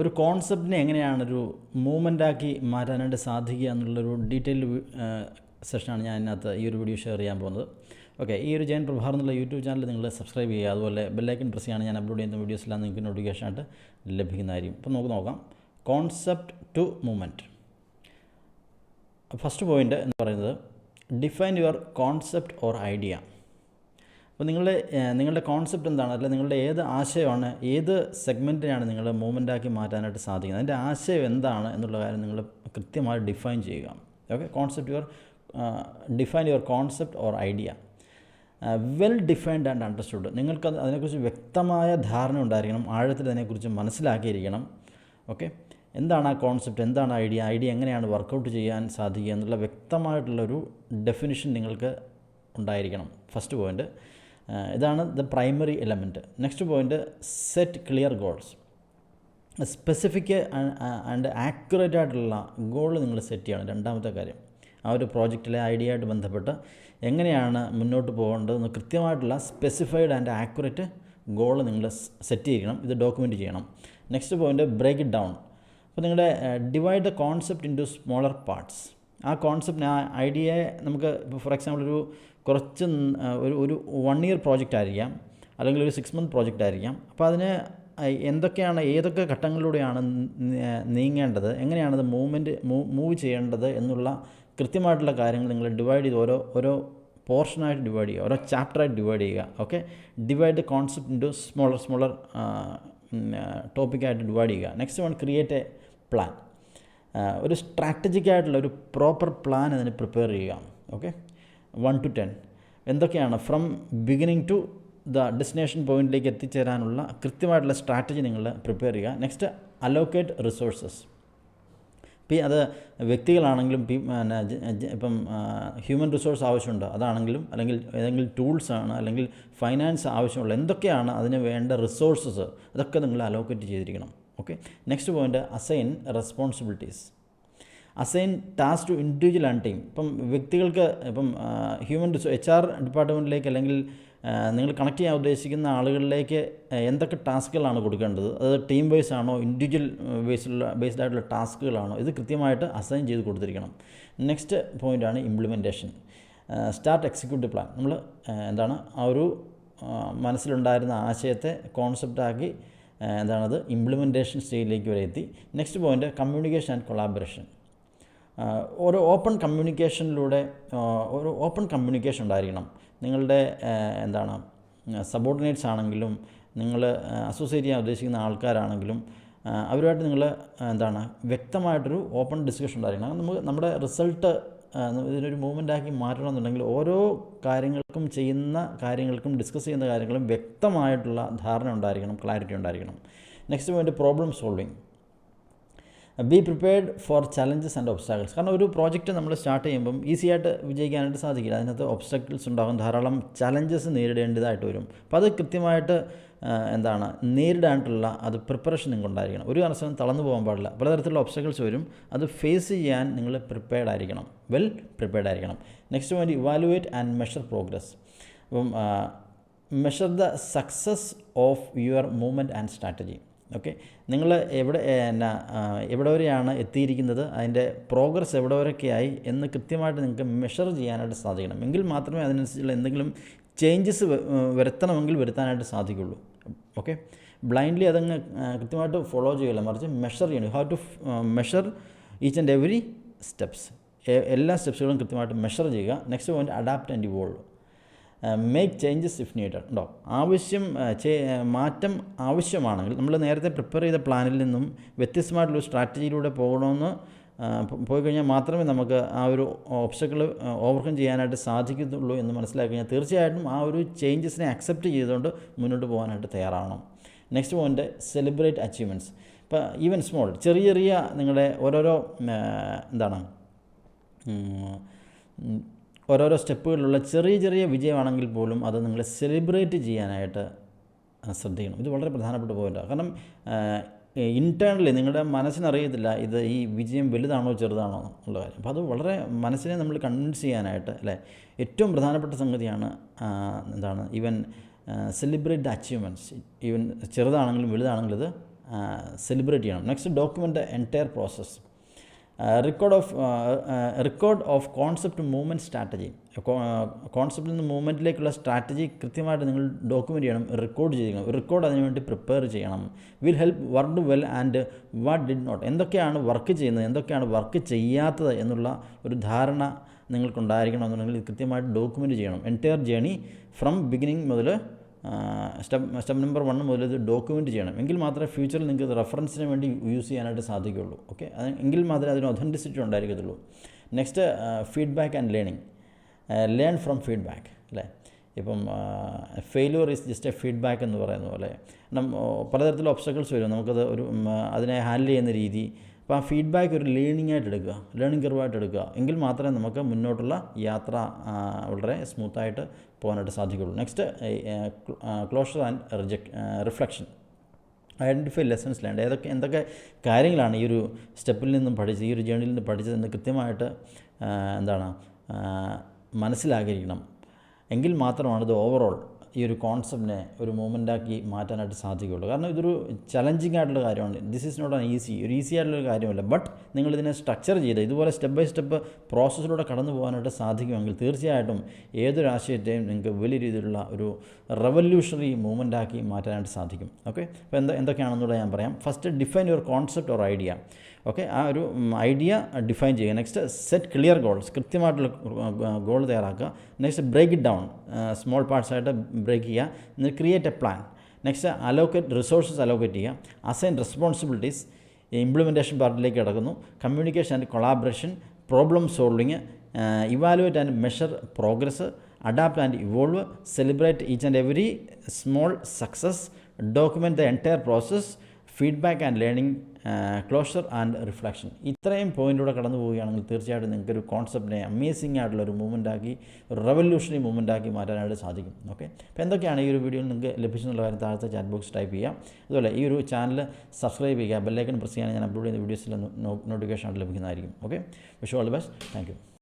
ഒരു കോൺസെപ്റ്റിനെ എങ്ങനെയാണ് ഒരു മൂവ്മെന്റാക്കി മാറ്റാനായിട്ട് സാധിക്കുക എന്നുള്ളൊരു ഡീറ്റെയിൽ സെഷനാണ് ഞാൻ ഇതിനകത്ത് ഈ ഒരു വീഡിയോ ഷെയർ ചെയ്യാൻ പോകുന്നത്. ഓക്കെ ഈ ഒരു ജയൻ പ്രഭാർ എന്നുള്ള യൂട്യൂബ് ചാനൽ നിങ്ങൾ സബ്സ്ക്രൈബ് ചെയ്യുക. അതുപോലെ ബെല്ലൈക്കൻ പ്രസ് ചെയ്യാണ് ഞാൻ അപ്ലോഡ് ചെയ്യുന്ന വീഡിയോസെല്ലാം നിങ്ങൾക്ക് നോട്ടിഫിക്കേഷൻ ആയിട്ട് ലഭിക്കുന്നതായിരിക്കും. അപ്പോൾ നമുക്ക് നോക്കാം. Concept to movement first point എന്ന് പറയുന്നത് define your concept or idea അപ്പോൾ നിങ്ങളുടെ നിങ്ങളുടെ കോൺസെപ്റ്റ് എന്താണ്? അല്ലെങ്കിൽ നിങ്ങളുടെ ഏത് ആശയമാണ് ഏത് സെഗ്മെന്റിനെയാണ് നിങ്ങൾ മൂവ്മെന്റാക്കി മാറ്റാനായിട്ട് സാധിക്കുന്നത്? അതിന്റെ ആശയം എന്താണ് എന്നുള്ള കാര്യം നിങ്ങൾ കൃത്യമായി ഡിഫൈൻ ചെയ്യുക. Okay concept your define your concept or idea well defined and understood നിങ്ങൾക്ക് അത് അതിനെക്കുറിച്ച് വ്യക്തമായ ധാരണ ഉണ്ടായിരിക്കണം ആഴത്തിൽ അതിനെക്കുറിച്ച് മനസ്സിലാക്കിയിരിക്കണം. ഓക്കെ എന്താണ് ആ കോൺസെപ്റ്റ് എന്താണ് ഐഡിയ ഐഡിയ എങ്ങനെയാണ് വർക്കൗട്ട് ചെയ്യാൻ സാധിക്കുക? എന്നുള്ള വ്യക്തമായിട്ടുള്ളൊരു ഡെഫിനിഷൻ നിങ്ങൾക്ക് ഉണ്ടായിരിക്കണം. ഫസ്റ്റ് പോയിന്റ് ഇതാണ് the primary element next point set clear goals specific and accurate ആയിട്ടുള്ള ഗോൾ നിങ്ങൾ സെറ്റ് ചെയ്യണം. രണ്ടാമത്തെ കാര്യം ആ ഒരു പ്രോജക്റ്റിലെ ഐഡിയ ആയിട്ട് ബന്ധപ്പെട്ട് എങ്ങനെയാണ് മുന്നോട്ട് പോകേണ്ടതെന്ന് കൃത്യമായിട്ടുള്ള സ്പെസിഫൈഡ് ആൻഡ് ആക്യുറേറ്റ് ഗോൾ നിങ്ങൾ സെറ്റ് ചെയ്യണം. ഇത് ഡോക്യുമെന്റ് ചെയ്യണം. Next point break it down അപ്പോൾ നിങ്ങളുടെ divide the concept into smaller parts ആ കോൺസെപ്റ്റ് ആ ഐഡിയയെ നമുക്ക് ഫോർ എക്സാമ്പിൾ ഒരു കുറച്ച് ഒരു ഒരു വൺ ഇയർ പ്രോജക്റ്റ് ആയിരിക്കാം. അല്ലെങ്കിൽ ഒരു സിക്സ് മന്ത് പ്രോജക്റ്റ് ആയിരിക്കാം. അപ്പോൾ അതിന് എന്തൊക്കെയാണ് ഏതൊക്കെ ഘട്ടങ്ങളിലൂടെയാണ് നീങ്ങേണ്ടത് എങ്ങനെയാണത് മൂവ്മെന്റ് മൂവ് ചെയ്യേണ്ടത് എന്നുള്ള കൃത്യമായിട്ടുള്ള കാര്യങ്ങൾ നിങ്ങൾ ഡിവൈഡ് ചെയ്ത് ഓരോ ഓരോ പോർഷനായിട്ട് ഡിവൈഡ് ചെയ്യുക ഓരോ ചാപ്റ്ററായിട്ട് ഡിവൈഡ് ചെയ്യുക. Okay divide the concept into smaller smaller ടോപ്പിക്കായിട്ട് divide ചെയ്യുക. Next one create a plan ഒരു സ്ട്രാറ്റജിക് ആയിട്ടുള്ള ഒരു പ്രോപ്പർ പ്ലാൻ അതിന് പ്രിപ്പയർ ചെയ്യുക ഓക്കെ വൺ ടു ടെൻ എന്തൊക്കെയാണ്? From beginning to the destination പോയിന്റിലേക്ക് എത്തിച്ചേരാനുള്ള കൃത്യമായിട്ടുള്ള സ്ട്രാറ്റജി നിങ്ങൾ പ്രിപ്പയർ ചെയ്യുക. നെക്സ്റ്റ് അലോക്കേറ്റ് റിസോഴ്സസ് ഇപ്പം അത് വ്യക്തികളാണെങ്കിലും പിന്നെ ഇപ്പം ഹ്യൂമൻ റിസോഴ്സ് ആവശ്യമുണ്ട്. അതാണെങ്കിലും അല്ലെങ്കിൽ ഏതെങ്കിലും ടൂൾസ് ആണ് അല്ലെങ്കിൽ ഫൈനാൻസ് ആവശ്യമുള്ള എന്തൊക്കെയാണ് അതിന് വേണ്ട റിസോഴ്സസ് അതൊക്കെ നിങ്ങൾ അലോക്കേറ്റ് ചെയ്തിരിക്കണം. Okay next point assign responsibilities assign task to individual and team ഇപ്പം വ്യക്തികൾക്ക് ഇപ്പം ഹ്യൂമൻ റിസോ എച്ച് ആർ ഡിപ്പാർട്ട്മെന്റിലേക്ക് അല്ലെങ്കിൽ നിങ്ങൾ കണക്ട് ചെയ്യാൻ ഉദ്ദേശിക്കുന്ന ആളുകളിലേക്ക് എന്തൊക്കെ ടാസ്കുകളാണ് കൊടുക്കേണ്ടത്? അത് ടീം വൈസ് ആണോ ഇൻഡിവിജ്വൽ ബേസിലുള്ള ബേസ്ഡ് ആയിട്ടുള്ള ടാസ്കുകളാണോ ഇത് കൃത്യമായിട്ട് അസൈൻ ചെയ്ത് കൊടുത്തിരിക്കണം. നെക്സ്റ്റ് പോയിന്റാണ് ഇംപ്ലിമെന്റേഷൻ സ്റ്റാർട്ട് എക്സിക്യൂട്ടീവ് പ്ലാൻ നമ്മൾ എന്താണ് ആ ഒരു മനസ്സിലുണ്ടായിരുന്ന ആശയത്തെ കോൺസെപ്റ്റാക്കി എന്താണത്? ഇംപ്ലിമെന്റേഷൻ സ്റ്റേജിലേക്ക് വരെ എത്തി. Next point communication and collaboration ഒരു ഓപ്പൺ കമ്മ്യൂണിക്കേഷനിലൂടെ ഒരു ഓപ്പൺ കമ്മ്യൂണിക്കേഷൻ ഉണ്ടായിരിക്കണം. നിങ്ങളുടെ എന്താണ് സബോർഡിനേറ്റ്സ് ആണെങ്കിലും നിങ്ങൾ അസോസിയേറ്റ് ചെയ്യാൻ ഉദ്ദേശിക്കുന്ന ആൾക്കാരാണെങ്കിലും അവരുമായിട്ട് നിങ്ങൾ എന്താണ് വ്യക്തമായിട്ടൊരു ഓപ്പൺ ഡിസ്കഷൻ ഉണ്ടായിരിക്കണം. നമുക്ക് നമ്മുടെ റിസൾട്ട് ഇതിനൊരു മൂവ്മെന്റ് ആക്കി മാറ്റണമെന്നുണ്ടെങ്കിൽ ഓരോ കാര്യങ്ങൾക്കും ചെയ്യുന്ന കാര്യങ്ങൾക്കും ഡിസ്കസ് ചെയ്യുന്ന കാര്യങ്ങളും വ്യക്തമായിട്ടുള്ള ധാരണ ഉണ്ടായിരിക്കണം ക്ലാരിറ്റി ഉണ്ടായിരിക്കണം. Next point problem solving be prepared for challenges and obstacles കാരണം ഒരു പ്രോജക്റ്റ് നമ്മൾ സ്റ്റാർട്ട് ചെയ്യുമ്പം ഈസി ആയിട്ട് വിജയിക്കാനായിട്ട് സാധിക്കില്ല. അതിനകത്ത് ഒബ്സ്റ്റാക്കിൾസ് ഉണ്ടാകും ധാരാളം ചലഞ്ചസ് നേരിടേണ്ടതായിട്ട് വരും. അപ്പോൾ അത് കൃത്യമായിട്ട് എന്താണ് നേരിടാനായിട്ടുള്ള അത് പ്രിപ്പറേഷൻ നിങ്ങൾക്ക് ഉണ്ടായിരിക്കണം ഒരു കാരണവശാലും തളർന്നു പോകാൻ പാടില്ല. പലതരത്തിലുള്ള ഒബ്സ്റ്റക്കിൾസ് വരും. അത് ഫേസ് ചെയ്യാൻ നിങ്ങൾ പ്രിപ്പയർഡ് ആയിരിക്കണം. വെൽ പ്രിപ്പയർഡ് ആയിരിക്കണം. Next point evaluate and measure progress അപ്പം measure the success of your movement and strategy okay നിങ്ങൾ എവിടെ എന്നാ എവിടെ വരെയാണ് എത്തിയിരിക്കുന്നത്? അതിന്റെ പ്രോഗ്രസ് എവിടെ വരെയൊക്കെയായി എന്ന് കൃത്യമായിട്ട് നിങ്ങൾക്ക് മെഷർ ചെയ്യാനായിട്ട് സാധിക്കണം. എങ്കിൽ മാത്രമേ അതിനനുസരിച്ചുള്ള എന്തെങ്കിലും ചേഞ്ചസ് വരുത്തണമെങ്കിൽ വരുത്താനായിട്ട് സാധിക്കുള്ളൂ. ഓക്കെ ബ്ലൈൻഡ്ലി അതങ്ങ് കൃത്യമായിട്ട് ഫോളോ ചെയ്യില്ല. മറിച്ച് മെഷർ ചെയ്യണം. How to measure each and every steps എല്ലാ സ്റ്റെപ്സുകളും കൃത്യമായിട്ട് മെഷർ ചെയ്യുക. Next point adapt and evolve make changes if needed ഉണ്ടോ? ആവശ്യം മാറ്റം ആവശ്യമാണെങ്കിൽ നമ്മൾ നേരത്തെ പ്രിപ്പയർ ചെയ്ത പ്ലാനിൽ നിന്നും വ്യത്യസ്തമായിട്ടുള്ള സ്ട്രാറ്റജിയിലൂടെ പോകണമെന്ന് പോയി കഴിഞ്ഞാൽ മാത്രമേ നമുക്ക് ആ ഒരു ഓബ്സ്റ്റക്കിൾ ഓവർകം ചെയ്യാനായിട്ട് സാധിക്കത്തുള്ളൂ എന്ന് മനസ്സിലാക്കി കഴിഞ്ഞാൽ തീർച്ചയായിട്ടും ആ ഒരു ചേഞ്ചസിനെ അക്സെപ്റ്റ് ചെയ്തുകൊണ്ട് മുന്നോട്ട് പോകാനായിട്ട് തയ്യാറാവണം. നെക്സ്റ്റ് പോയിന്റ് സെലിബ്രേറ്റ് അച്ചീവ്മെന്റ്സ് ഇപ്പോൾ ഈവൻ സ്മോൾ ചെറിയ ചെറിയ നിങ്ങളുടെ ഓരോരോ എന്താണ് ഓരോരോ സ്റ്റെപ്പുകളിലുള്ള ചെറിയ ചെറിയ വിജയമാണെങ്കിൽ പോലും അത് നിങ്ങൾ സെലിബ്രേറ്റ് ചെയ്യാനായിട്ട് ശ്രദ്ധിക്കണം. ഇത് വളരെ പ്രധാനപ്പെട്ട പോയിന്റാണ് കാരണം ഇന്റേർണലി നിങ്ങളുടെ മനസ്സിനറിയത്തില്ല ഇത് ഈ വിജയം വലുതാണോ ചെറുതാണോ എന്നുള്ള കാര്യം. അപ്പോൾ അത് വളരെ മനസ്സിനെ നമ്മൾ കൺവിൻസ് ചെയ്യാനായിട്ട് അല്ലേ? ഏറ്റവും പ്രധാനപ്പെട്ട സംഗതിയാണ് എന്താണ് ഈവൻ സെലിബ്രേറ്റ് അച്ചീവ്മെന്റ്സ് ഈവൻ ചെറുതാണെങ്കിലും വലുതാണെങ്കിലും ഇത് സെലിബ്രേറ്റ് ചെയ്യണം. Next document entire process record of record of concept movement strategy കോൺസെപ്റ്റിൽ നിന്ന് മൂവ്മെന്റിലേക്കുള്ള സ്ട്രാറ്റജി കൃത്യമായിട്ട് നിങ്ങൾ ഡോക്യുമെന്റ് ചെയ്യണം റെക്കോർഡ് ചെയ്യണം. റെക്കോർഡ് അതിനുവേണ്ടി പ്രിപ്പയർ ചെയ്യണം. Will help work well and what did not എന്തൊക്കെയാണ് വർക്ക് ചെയ്യുന്നത് എന്തൊക്കെയാണ് വർക്ക് ചെയ്യാത്തത് എന്നുള്ള ഒരു ധാരണ നിങ്ങൾക്കുണ്ടായിരിക്കണം എന്നുണ്ടെങ്കിൽ കൃത്യമായിട്ട് ഡോക്യുമെന്റ് ചെയ്യണം. എന്റയർ ജേണി ഫ്രം ബിഗിനിങ് മുതൽ സ്റ്റെപ്പ് സ്റ്റെപ്പ് നമ്പർ വൺ മുതൽ ഇത് ഡോക്യുമെന്റ് ചെയ്യണം. എങ്കിൽ മാത്രമേ ഫ്യൂച്ചറിൽ നിങ്ങൾക്ക് റെഫറൻസിന് വേണ്ടി യൂസ് ചെയ്യാനായിട്ട് സാധിക്കുകയുള്ളൂ. ഓക്കെ? അത് എങ്കിൽ മാത്രമേ അതിന് authenticity ഉണ്ടായിരിക്കത്തുള്ളൂ. Next feedback and learning learn from feedback അല്ലേ? ഇപ്പം failure is just a feedback എന്ന് പറയുന്ന പോലെ കാരണം പലതരത്തിലുള്ള ഒബ്സ്റ്റക്കിൾസ് വരും. നമുക്കത് ഒരു അതിനെ ഹാൻഡിൽ ചെയ്യുന്ന രീതി അപ്പോൾ ആ ഫീഡ്ബാക്ക് ഒരു ലേണിംഗ് ആയിട്ട് എടുക്കുക ലേണിംഗ് കർവായിട്ട് എടുക്കുക. എങ്കിൽ മാത്രമേ നമുക്ക് മുന്നോട്ടുള്ള യാത്ര വളരെ സ്മൂത്തായിട്ട് പോകാനായിട്ട് സാധിക്കുകയുള്ളൂ. Next closure and reject reflection identify lessons learned ഏതൊക്കെ എന്തൊക്കെ കാര്യങ്ങളാണ് ഈ ഒരു സ്റ്റെപ്പിൽ നിന്നും പഠിച്ചത് ഈ ഒരു ജേണിയിൽ നിന്ന് പഠിച്ചതെന്ന് കൃത്യമായിട്ട് എന്താണ് മനസ്സിലാക്കിയിരിക്കണം. എങ്കിൽ മാത്രമാണ് ഇത് ഓവറോൾ ഈ ഒരു കോൺസെപ്റ്റിനെ ഒരു മൂവ്മെന്റാക്കി മാറ്റാനായിട്ട് സാധിക്കുകയുള്ളൂ. കാരണം ഇതൊരു ചലഞ്ചിങ് ആയിട്ടുള്ള കാര്യമാണ്. This is not an easy ഒരു ഈസി ആയിട്ടുള്ള കാര്യമല്ല. ബട്ട് നിങ്ങൾ ഇതിനെ സ്ട്രക്ചർ ചെയ്ത് ഇതുപോലെ സ്റ്റെപ്പ് ബൈ സ്റ്റെപ്പ് പ്രോസസ്സിലൂടെ കടന്നു പോകാനായിട്ട് സാധിക്കുമെങ്കിൽ തീർച്ചയായിട്ടും ഏതൊരു ആശയത്തെയും നിങ്ങൾക്ക് വലിയ രീതിയിലുള്ള ഒരു റെവല്യൂഷണറി മൂവ്മെന്റാക്കി മാറ്റാനായിട്ട് സാധിക്കും. ഓക്കെ അപ്പോൾ എന്താ എന്തൊക്കെയാണെന്നുള്ളത് ഞാൻ പറയാം. First define your concept or idea okay ആ ഒരു ഐഡിയ ഡിഫൈൻ ചെയ്യുക. നെക്സ്റ്റ് സെറ്റ് ക്ലിയർ ഗോൾസ് കൃത്യമായിട്ടുള്ള ഗോൾ തയ്യാറാക്കുക. Next break it down small parts ആയിട്ട് ബ്രേക്ക് ചെയ്യുക. എന്നിട്ട് create a plan next allocate resources allocate ചെയ്യുക. അസൈൻ റെസ്പോൺസിബിലിറ്റീസ് ഇംപ്ലിമെന്റേഷൻ പാർട്ടിലേക്ക് കിടക്കുന്നു. Communication and collaboration problem solving evaluate and measure progress adapt and evolve celebrate each and every small success document the entire process feedback and learning closure and reflection. ഇത്രയും പോയിന്റൂടെ കടന്നു പോവുകയാണെങ്കിൽ തീർച്ചയായിട്ടും നിങ്ങൾക്ക് ഒരു കോൺസെപ്റ്റിനെ amazing ആയിട്ടുള്ള ഒരു മൂവ്മെന്റ് ആക്കി ഒരു റെവല്യൂഷണറി മൂവ്മെന്റ് ആക്കി മാറ്റാനായിട്ട് സാധിക്കും. ഓക്കെ? അപ്പോൾ എന്തൊക്കെയാണ് ഈ ഒരു വീഡിയോയിൽ നിങ്ങൾക്ക് ലഭിച്ചെന്നുള്ള കാര്യം താഴത്തെ ചാറ്റ് ബോക്സ് ടൈപ്പ് ചെയ്യാം. അതുപോലെ ഈ ഒരു ചാനൽ സബ്സ്ക്രൈബ് ചെയ്യുക ബെല്ലൈക്കൺ പ്രസ് ചെയ്യാൻ ഞാൻ അപ്ലോഡ് ചെയ്യുന്ന വീഡിയോസിൽ നോട്ടിഫിക്കേഷൻ ആയിട്ട് ലഭിക്കുന്നതായിരിക്കും. Okay? Wish you all the best. Thank